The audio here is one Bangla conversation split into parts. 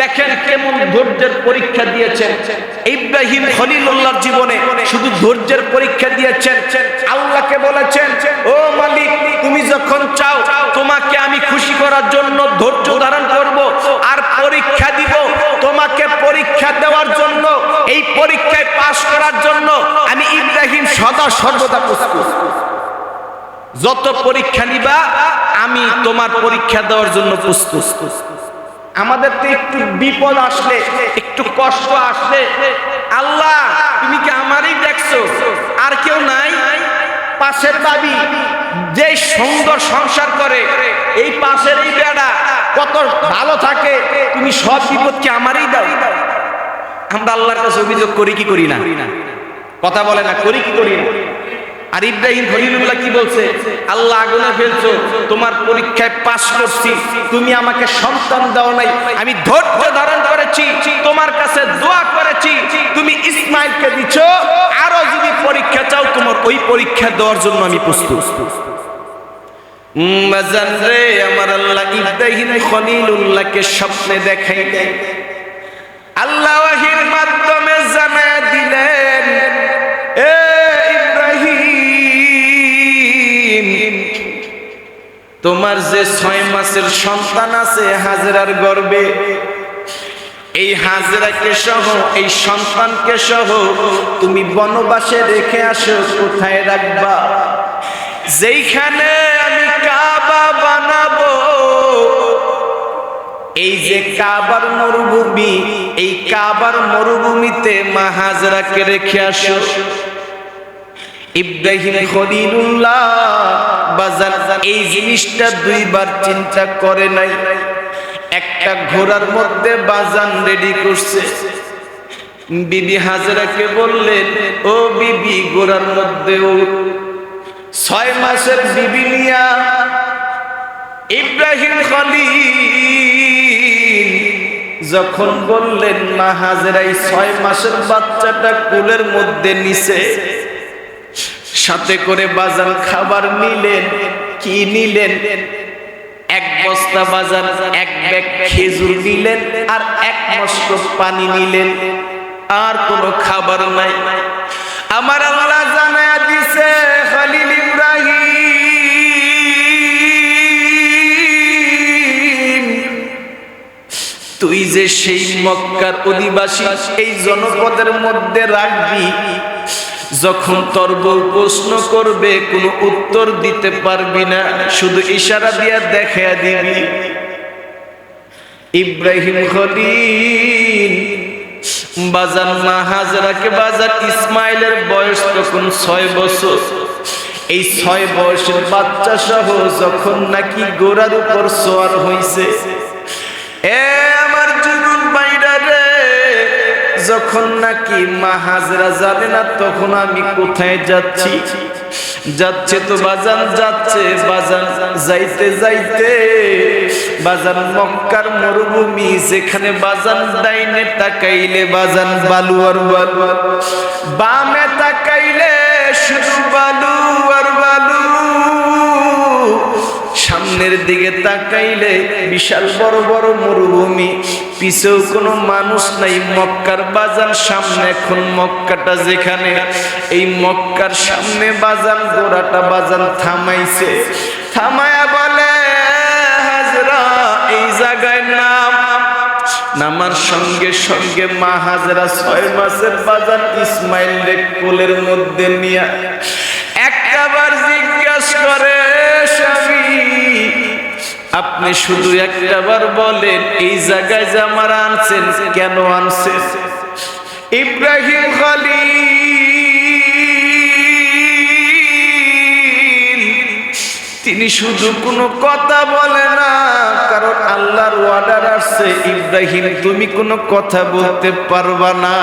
দেখেন কেমন ধৈর্যের পরীক্ষা দিয়েছেন। ইব্রাহিম খলিলুল্লাহর জীবনে শুধু ধৈর্যের পরীক্ষা দিয়েছেন। আল্লাহকে বলেছেন, ও মালিক, তুমি যখন চাও, তোমাকে আমি খুশি করার জন্য ধৈর্য ধারণ করব আর পরীক্ষা দিব। তোমাকে পরীক্ষা দেওয়ার জন্য, এই পরীক্ষায় পাশ করার জন্য আমি ইব্রাহিম সদা সর্বদা প্রস্তুত। যত পরীক্ষা নিবা, আমি তোমার পরীক্ষা দেওয়ার জন্য প্রস্তুত। আমাদের তো একটু বিপদ আসলে, একটু কষ্ট আসলে। আল্লাহ, তুমি কি আমারই দেখছ? আর কেউ নাই? পাশের বাবি, যে সুন্দর সংসার করে, এই পাশের এই বেড়া, কত ভালো থাকে, তুমি সব বিপদ কি আমারই দাও? আমরা আল্লাহর কাছে অভিযোগ করি কি করি না? কথা বলে না, করি কি করি না? আর ইব্রাহিম খলিলুল্লাহ কি বলছে? আল্লাহ আগুনে ফেলছো, তোমার পরীক্ষায় পাশ করছি, তুমি আমাকে সন্তান দাও নাই, আমি ধৈর্য ধারণ করেছি, তোমার কাছে দোয়া করেছি, তুমি ইসমাইলকে দিছ, আরও যদি পরীক্ষা চাও, তোমার ওই পরীক্ষা দেওয়ার জন্য আমি প্রস্তুত। আমার আল্লাহ ইব্রাহিম খলিলুল্লাহকে স্বপ্নে দেখাই দেয় তোমার যে ছয় মাসের সন্তান আছে হাজরার গর্বে, এই হাজরাকে সহ, এই সন্তানকে সহ তুমি বনবাসে রেখে আসো, কোথায় রাখবা? যেইখানে আমি কাবা বানাবো, এই যে কাবার মরুভূমি, এই কাবার মরুভূমিতে মা হাজরাকে রেখে আসো। ইব্রাহিম খলিলুল্লাহ বাজার, এই জিনিসটা দুইবার চিন্তা করে নাই। একটা ঘোড়ার মধ্যে বাজান রেডি করছে। বিবি হাজরাকে বললেন ও বিবি, ঘোড়ার মধ্যে ও ছয় মাসের বিবি নিয়া ইব্রাহিম খলিল যখন বললেন, মা হাজরাই, ছয় মাসের বাচ্চাটা কুলের মধ্যে নিছে। সাথে করে বাজার খাবার নিলেন, কি নিলেন? এক বস্তা বাজার, এক ব্যাগ খেজুর নিলেন আর এক মস্ত পানি নিলেন। আর কোনো খাবার নাই। আমার আল্লাহ জানায়া দিছে, খলিল তুই যে সেই মক্কার অধিবাসী, এই জনপদের মধ্যে রাখবি। যখন তোর বউ প্রশ্ন করবে, কোনো উত্তর দিতে পারবি না। শুধু ইশারা দিয়া দেখা দিবি। ইব্রাহিম খলিল বাজার মা হাজরাকে বাজার ইসমাইলের বয়স তখন ছয় বছর। এই ছয় বয়সের বাচ্চা সহ যখন নাকি গোড়ার উপর সোয়ার হইছে এ যখন নাকি মা হাজরা যাবে না, তখন আমি কোথায় যাচ্ছি? যাচ্ছে তো বাজান, যাচ্ছে বাজান, যাইতে যাইতে বাজান মক্কার মরুভূমি, যেখানে বাজান ডাইনে তাকাইলে বাজান বালু আর বালু। বামে তাকাইলে শুধু বালু সামনের দিকে তাকাইলে বিশাল বড় বড় মরুভূমি। পিছেও কোনো মানুষ নাই, মক্কার বাজার সামনে এখন মক্কাটা যেখানে। এই মক্কার সামনে বাজান গোড়াটা বাজান থামাইছে। থামায়া বলে, হাজরা, এই জায়গায় নাম। নামার সঙ্গে সঙ্গে মা হাজরা ছয় মাসের বাজার ইসমাইল কোলের মধ্যে নিয়ে আপনি শুধু একটাবার বলেন, এই জায়গায় যে আমার আনছেন, কেন আনছেন? ইব্রাহিম খলিল, তিনি শুধু কোনো কথা বলে না, কারণ আল্লাহর অর্ডার আসছে, ইব্রাহিম, তুমি কোনো কথা বলতে পারবা না।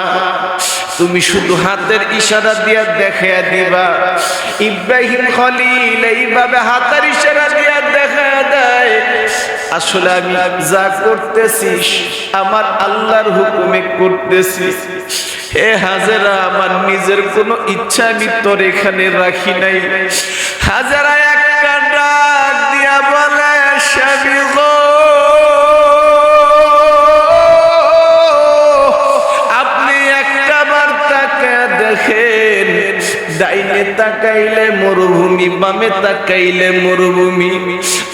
তুমি শুধু হাতের ইশারা দিয়া দেখা দিবা। ইব্রাহিম খলিল, এইভাবে হাতের ইশারা দেয় আসলে আমি যা করতেছি, আমার আল্লাহর হুকুমে করতেছি। এ হাজারা, আমার নিজের কোনো ইচ্ছা আমি তোর এখানে রাখি নাই। হাজারা, একটা ডাক দিয়া বলে, স্বামী গো, আপনি একটা বার্তাকে দেখেন? ডাইনে তাকাইলে মরুভূমি, বামে তাকাইলে মরুভূমি।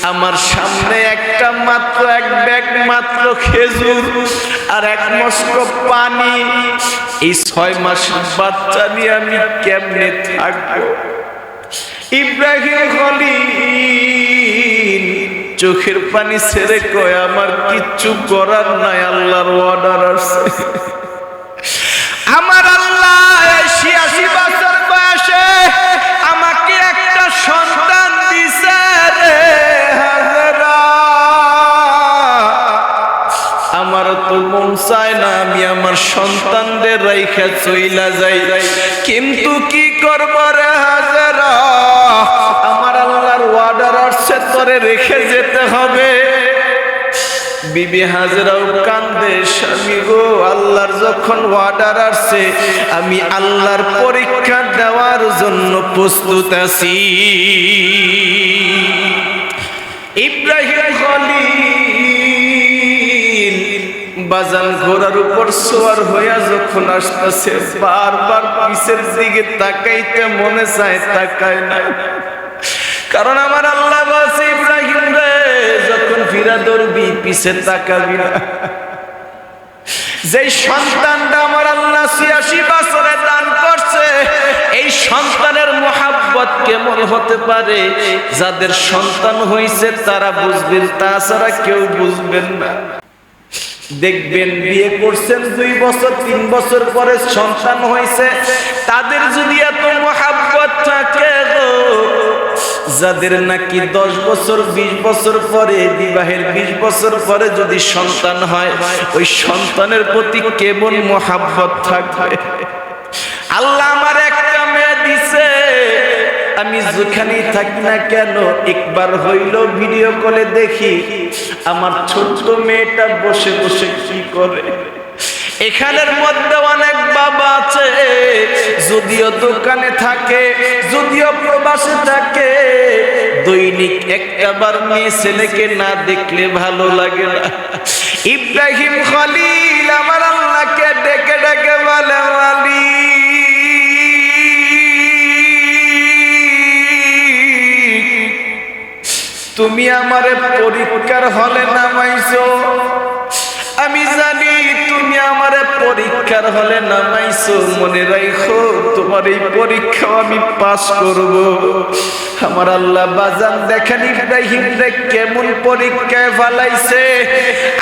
আমার সামনে একটা মাত্র, এক ব্যাগ মাত্র খেজুর আর এক মস্ক পানি। এই ছয় মাস বাচ্চা নিয়ে আমি কেমনে থাকব? ইব্রাহিম খলিল, চোখের পানি ছেড়ে কয়, আমার কিচ্ছু করার নাই, আল্লাহর অর্ডার আছে আমার সন্তানদের রাইখা চইলা যাই। কিন্তু কি করব রে হাজারা? আমার আল্লাহর ওয়ার্ডার আসছে তোরে রেখে যেতে হবে। বিবি হাজরাও কান্দে, স্বামী গো, আল্লাহর যখন ওয়ার্ডার আসছে, আমি আল্লাহর পরীক্ষা দেওয়ার জন্য প্রস্তুত আছি। ইব্রাহিম খলিল বাজান ঘোড়ার উপর সোয়ার হইয়া যখন আসতেছে, বারবার পিছের দিকে তাকাইতে মনে চায়, তাকায় না কারণ আমার আল্লাহ বলছে, ইব্রাহিম রে, যখন ফিরা ধরবি, পিছে তাকাবি না। যে সন্তানটা আমার আল্লাহ ছিয়াশি বছরে দান করছে, এই সন্তানের মোহাব্বত কেমন হতে পারে? যাদের সন্তান হয়েছে তারা বুঝবেন, তাছাড়া কেউ বুঝবেন না। দেখবেন বিয়ে করছেন দুই বছর, তিন বছর পরে সন্তান হয়েছে। তাদের যদি এত মহাব্বত থাকে যাদের নাকি দশ বছর, বিশ বছর পরে, বিবাহের বিশ বছর পরে যদি সন্তান হয়, ওই সন্তানের প্রতি কেমন মোহাব্বত থাকবে? আল্লাহ আমার দিছে আমি যেখানেই থাকি না কেন, একবার হইল ভিডিও কলে দেখি আমার ছোট্ট মেয়েটা বসে বসে কি করে? এখানের মধ্যে অনেক বাবা আছে, যদিও দোকানে থাকে, যদিও প্রবাসে থাকে। দৈনিক একটাবার মেয়ে ছেলেকে না দেখলে ভালো লাগে না। ইব্রাহিম খলিল তুমি আমারে পরীক্ষার হলে নামাইছো। আমি জানি তুমি আমারে পরীক্ষার হলে নামাইছো। মনে রাখো তোমার এই পরীক্ষা আমি পাস করব। আমার আল্লাহ বাজান দেখেন ইব্রাহিম দেখ কেমন পরীক্ষায় ফালাইছে।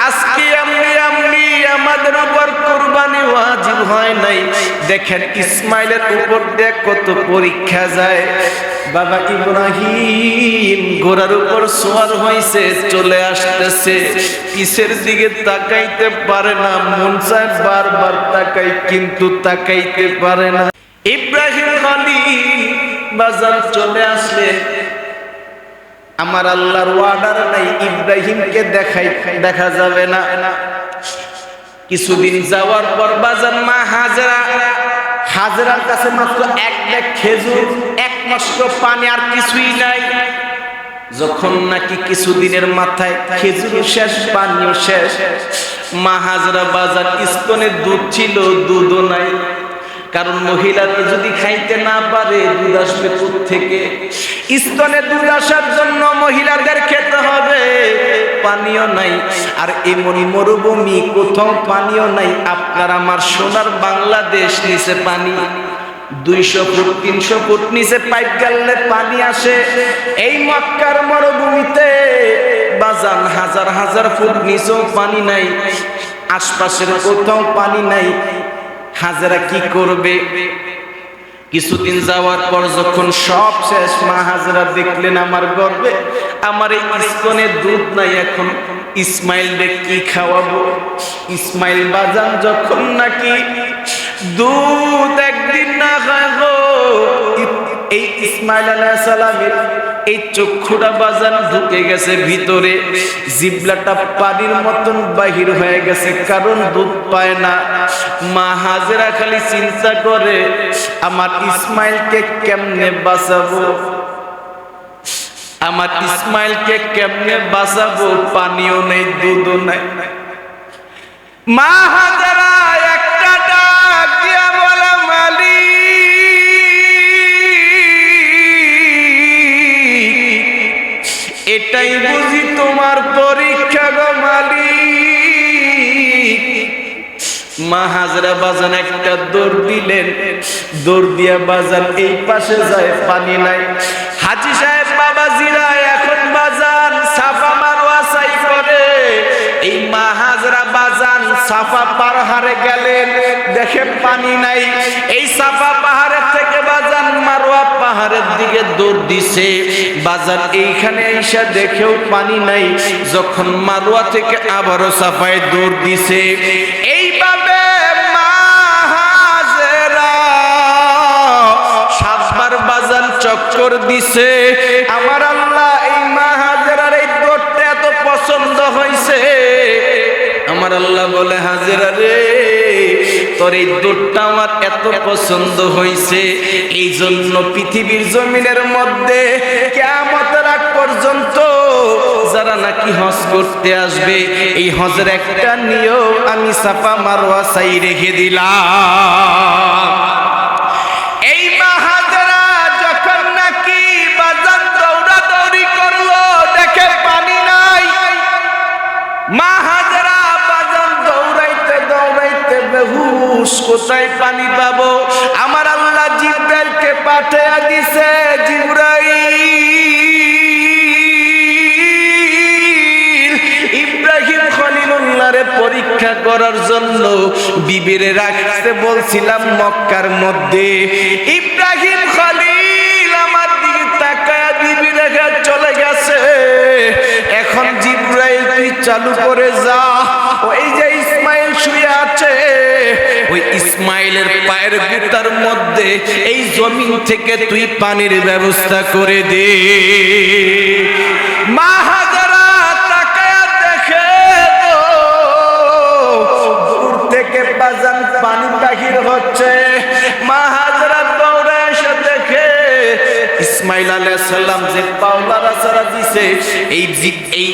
আজকে আমনি আমনি আমাদের উপর কুরবানি ওয়াজিব হয় নাই। দেখেন ইসমাইলের উপর দেখ কত পরীক্ষা যায়। বাবা ইব্রাহিম ঘোড়ার উপর সোয়ার হয়েছে চলে আসতেছে। কিসের দিকে তাকাইতে পারে না, মন চায় বারবার তাকাই, কিন্তু তাকাইতে পারে না। ইব্রাহিম খালি বাজার চলে আসলে। আমার আল্লাহর ওয়ার্ডার নাই, ইব্রাহিমকে দেখাই, দেখা যাবে না। কিছুদিন যাওয়ার পর বাজার মা হাজরা, হাজরার কাছে মাত্র এক ব্যাগ খেজুর এক মস্ক পানি আর কিছুই নাই। যখন নাকি কিছুদিনের মাথায় খেজুর শেষ, পানিও শেষ, মা হাজরা বাজার স্তনে দুধ ছিল, দুধও নাই। কারণ মহিলারা যদি খাইতে না পারে, দুধ আসবে দুধ থেকে স্তনে দুধ আসার জন্য মহিলাদের খেতে হবে পানীয় নাই। আর এমন মরুভূমি, কোথাও পানীয় নাই। আপনার আমার সোনার বাংলাদেশ নিচে পানি। দুইশো ফুট, তিনশো ফুট নিচে পাইপ গেলে পানি আসে। এই মক্কার মরুভূমিতে বাজান হাজার হাজার ফুট নিচেও পানি নাই, আশপাশের কোথাও পানি নাই। হাজারা কি করবে? কিছুদিন যাওয়ার পর যখন সব শেষ, মা হাজরা দেখলেন আমার গর্বে, আমার এই স্তনে দুধ নাই, এখন ইসমাইল কি খাওয়াবো? ইসমাইল বাজান যখন নাকি দুধ এই ইসমাইল আলাইহিস এই চক্ষুটা বাজান ঢুকে গেছে ভিতরে। জিবলাটা পানির মতন বাহির হয়ে গেছে, কারণ দুধ পায় না। মা হাজেরা খালি চিন্তা করে, আমার ইসমাইলকে কেমনে বাঁচাবো? আমার ইসমাইলকে কেমনে বাঁচাবো? পানিও নেই, দুধও নাই। মা হাজারা এটাই বুঝি তোমার পরীক্ষা গো মালিক। মা হাজরা বাজান একটা দৌড় দিলেন। দৌড় দিয়া বাজান এই পাশে যায়, পানি নাই। হাজি সাহেব, বাবা জিরা, এখন বাজান সাফা মারোয়া সাই করে। এই মা হাজরা বাজান সাফা পাহাড়ে গেলেন। দেখে পানি নাই। এই সাফা পাহাড়ের বাজান মারোয়া পাহাড়ের দিকে দৌড় দিছে। বাজান এইখানে এসে দেখেও পানি নাই, যখন মারোয়া থেকে আবারও সাফায় দৌড় দিছে। এইভাবে বাজান চক্কর দিছে। আমার আল্লাহ এই মা হাজেরার এই দৌড়টা এত পছন্দ হয়েছে আমার আল্লাহ বলে, হাজেরা রে তোর এই দৌড়টা আমার এত পছন্দ হয়েছে এই জন্য পৃথিবীর জমিনের মধ্যে কেমতের আগ পর্যন্ত যারা নাকি হজ করতে আসবে, এই হজের একটা নিয়ম আমি সাপা মারোয়া সাই রেখে দিলাম। বেহুশ কোথায় পানি পাবো? আমার আল্লাহ জিব্রাইলকে পাঠিয়ে দিছে, জিব্রাইল। ইব্রাহিম খলিলুল্লাহরে পরীক্ষা করার জন্য বিবিরে রাখতে বলছিলাম মক্কার মধ্যে। ইব্রাহিম খলিল আমার দিকে তাকায় বিবি রেখা চলে গেছে। এখন জিব্রাইল তুই চালু করে যা ইসমাইলের পায়ের গুতার মধ্যে এই জমিন থেকে তুই পানির ব্যবস্থা করে দে। দেখে হচ্ছে। দেখে, ইসমাইল যে পাওলা দিছে, এই এই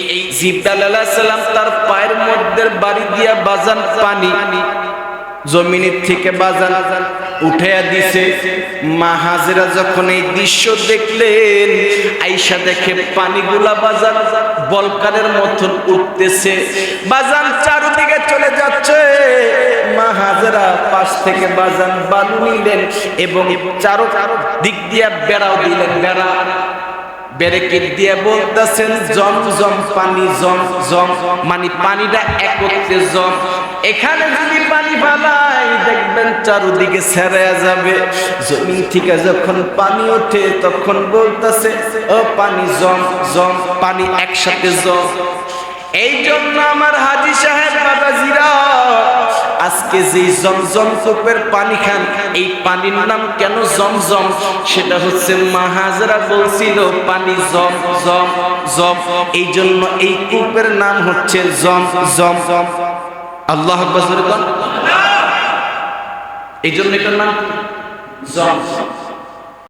তার পায়ের মধ্যে বাড়ি দিয়া বাজান পানি জমিনের থেকে বাজান উঠাইয়া দিছে। মা হাজেরা যখন এই দৃশ্য দেখলেন, আইসা দেখে পানিগুলা বাজান বলকানের মতন উঠতেছে। বাজান চারদিকে চলে যাচ্ছে। মা হাজেরা পাশ থেকে বাজান বালু নিলেন এবং চারো দিক দিয়া বেড়াও দিলেন। বেড়া ব্যারিকেড দিয়ে বলতেছেন, জম জম, পানি, জম জম মানে পানিটা একত্রে জম। এখানে যদি পানি ফালাই, দেখবেন চারুদিকে ছেড়ে যাবে। জমিন থেকে যখন পানি ওঠে, তখন বলতেছে, ও, পানি জম জম, পানি একসাথে জম। এই জন্য আমার হাজি সাহেব বাবাজিরা আজকে যে জমজম কূপের পানি খান, এই পানির নাম কেন জমজম? সেটা হচ্ছে মাহাজরা বলছিল, পানি জম জম জম। এই জন্য এই কূপের নাম হচ্ছে জম জম জম। আল্লাহ এই জন্য এটার নাম? জম।